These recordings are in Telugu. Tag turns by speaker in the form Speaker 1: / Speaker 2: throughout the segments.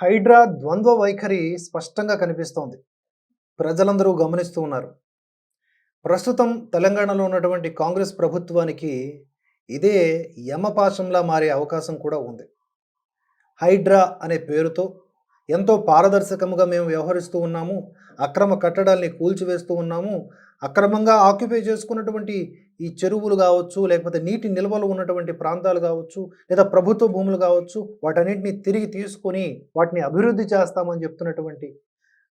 Speaker 1: హైడ్రా ద్వంద్వ వైఖరి స్పష్టంగా కనిపిస్తోంది. ప్రజలందరూ గమనిస్తూ ఉన్నారు. ప్రస్తుతం తెలంగాణలో ఉన్నటువంటి కాంగ్రెస్ ప్రభుత్వానికి ఇదే యమపాశంలా మారే అవకాశం కూడా ఉంది. హైడ్రా అనే పేరుతో ఎంతో పారదర్శకంగా మేము వ్యవహరిస్తూ ఉన్నాము. అక్రమ కట్టడాల్ని కూల్చివేస్తూ ఉన్నాము. అక్రమంగా ఆక్యుపై చేసుకున్నటువంటి ఈ చెరువులు కావచ్చు లేకపోతే నీటి నిల్వలు ఉన్నటువంటి ప్రాంతాలు కావచ్చు లేదా ప్రభుత్వ భూములు కావచ్చు వాటన్నింటిని తిరిగి తీసుకొని వాటిని అభివృద్ధి చేస్తామని చెప్తున్నటువంటి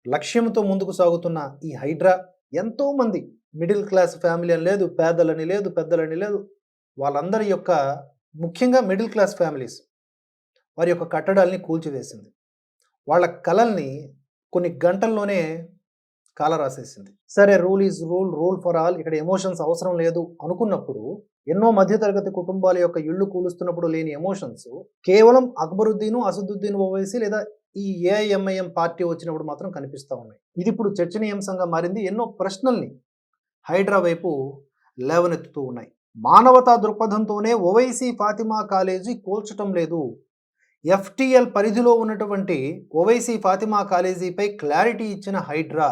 Speaker 1: లక్ష్యంతో ముందుకు సాగుతున్న ఈ హైడ్రా ఎంతోమంది మిడిల్ క్లాస్ ఫ్యామిలీ అని లేదు పేదలని లేదు పెద్దలని లేదు వాళ్ళందరి యొక్క ముఖ్యంగా మిడిల్ క్లాస్ ఫ్యామిలీస్ వారి యొక్క కట్టడాల్ని కూల్చివేసింది. వాళ్ళ కళల్ని కొన్ని గంటల్లోనే కాల రాసేసింది. సరే rule is rule rule for all. ఇక్కడ ఎమోషన్స్ అవసరం లేదు అనుకున్నప్పుడు ఎన్నో మధ్యతరగతి కుటుంబాల యొక్క ఇళ్ళు కూలుస్తున్నప్పుడు లేని ఎమోషన్స్ కేవలం అక్బరుద్దీను అసదుద్దీన్ ఓవైసీ లేదా ఈ ఏఐఎంఐఎం పార్టీ వచ్చినప్పుడు మాత్రం కనిపిస్తూ ఉన్నాయి. ఇది ఇప్పుడు చర్చనీయాంశంగా మారింది. ఎన్నో ప్రశ్నల్ని హైడ్రా వైపు లేవనెత్తుతూ ఉన్నాయి. మానవతా దృక్పథంతోనే ఓవైసీ ఫాతిమా కాలేజీ కూల్చటం లేదు. ఎఫ్టిఎల్ పరిధిలో ఉన్నటువంటి ఓవైసీ ఫాతిమా కాలేజీపై క్లారిటీ ఇచ్చిన హైడ్రా.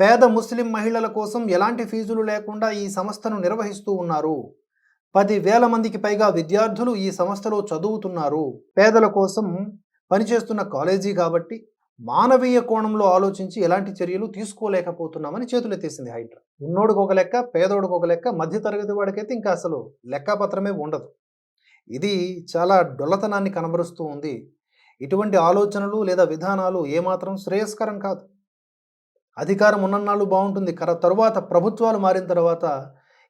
Speaker 1: పేద ముస్లిం మహిళల కోసం ఎలాంటి ఫీజులు లేకుండా ఈ సంస్థను నిర్వహిస్తూ ఉన్నారు? పది వేల మందికి పైగా విద్యార్థులు ఈ సంస్థలో చదువుతున్నారు. పేదల కోసం పనిచేస్తున్న కాలేజీ కాబట్టి మానవీయ కోణంలో ఆలోచించి ఎలాంటి చర్యలు తీసుకోలేకపోతున్నామని చేతులెత్తేసింది హైడ్రా. ఉన్నోడికి ఒక లెక్క పేదోడికి ఒక లెక్క మధ్యతరగతి వాడికైతే ఇంకా అసలు లెక్కపత్రమే ఉండదు. ఇది చాలా డొల్లతనాన్ని కనబరుస్తూ ఉంది. ఇటువంటి ఆలోచనలు లేదా విధానాలు ఏమాత్రం శ్రేయస్కరం కాదు. అధికారం ఉన్నన్నాళ్ళు బాగుంటుంది. కర తరువాత ప్రభుత్వాలు మారిన తర్వాత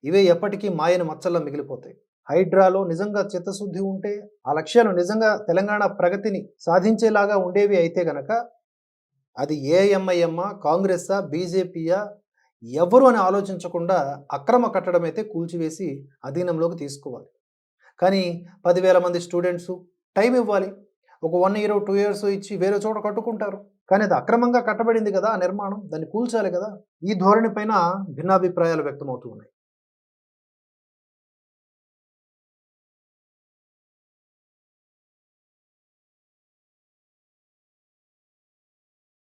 Speaker 1: ఇవే ఎప్పటికీ మాయని మచ్చల్లా మిగిలిపోతాయి. హైడ్రాలో నిజంగా చిత్తశుద్ధి ఉంటే ఆ లక్ష్యాలు నిజంగా తెలంగాణ ప్రగతిని సాధించేలాగా ఉండేవి అయితే గనక అది ఏఎంఐఎమ్మా కాంగ్రెస్సా బీజేపీయా ఎవరు అని ఆలోచించకుండా అక్రమ కట్టడం అయితే కూల్చివేసి అధీనంలోకి తీసుకోవాలి. కానీ పదివేల మంది స్టూడెంట్స్ టైం ఇవ్వాలి. ఒక వన్ ఇయర్ టూ ఇయర్స్ ఇచ్చి వేరే చోట కట్టుకుంటారు. కానీ అది అక్రమంగా కట్టబడింది కదా ఆ నిర్మాణం దాన్ని కూల్చాలి కదా. ఈ ధోరణి పైన భిన్నాభిప్రాయాలు వ్యక్తమవుతూ ఉన్నాయి.